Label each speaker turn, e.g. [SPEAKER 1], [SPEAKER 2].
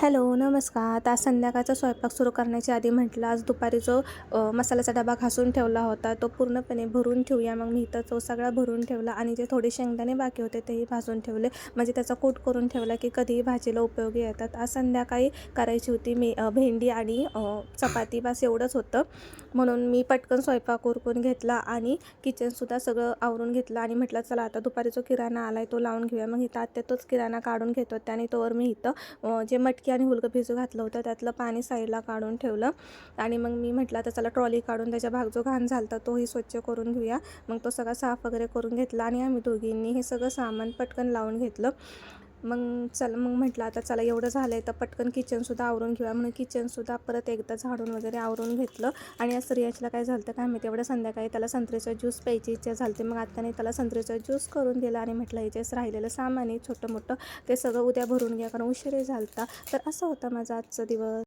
[SPEAKER 1] Hello नमस्कार. आता संध्याकाळचा स्वयंपाक सुरू करण्याच्या आधी म्हटलं आज दुपारी जो मसाल्याचा डबा घासून ठेवला होता तो पूर्णपणे भरून ठेवूया. मग मी इथं तो सगळा भरून ठेवला आणि जे थोडे शेंगदाणे बाकी होते तेही भाजून ठेवले. म्हणजे त्याचा कूट करून ठेवला की कधीही भाजीला उपयोगी येतात. आज संध्याकाळी करायची होती मी भेंडी आणि चपाती. बस एवढंच होतं. म्हणून मी पटकन स्वयंपाक उरकून घेतला आणि किचनसुद्धा सगळं आवरून घेतलं आणि म्हटलं चला आता दुपारी जो किराणा आला आहे तो लावून घेऊया. मग इथं आत्या तोच किराणा काढून घेत होत्या आणि तोवर मी इथं जे मटकी आणि हुलगं भिजू घातलं होतं त्यातलं पाणी साईडला काढून ठेवलं. आणि मग मी म्हटलं आता चला ट्रॉली काढून त्याच्या भाग जो घाण झाला होता तोही स्वच्छ करून घेऊया. मग तो सगळा साफ वगैरे करून घेतला आणि आम्ही दोघींनी हे सगळं सामान पटकन लावून घेतलं. मग चल मग म्हटलं आता चला एवढं झालं आहे तर पटकन किचनसुद्धा आवरून घेऊया. म्हणून किचनसुद्धा परत एकदा झाडून वगैरे आवरून घेतलं. आणि या स्त्रियाचला काय झालं काय माहिती एवढं संध्याकाळी त्याला संत्र्याचा ज्यूस प्यायची इच्छा झाली मग आत्याने त्याला संत्र्याचा ज्यूस करून दिला आणि म्हटलं याच्यास राहिलेलं सामान आहे छोटं मोठं ते सगळं उद्या भरून घ्या कारण उशीर झालता. तर असं होता माझा आजचा दिवस.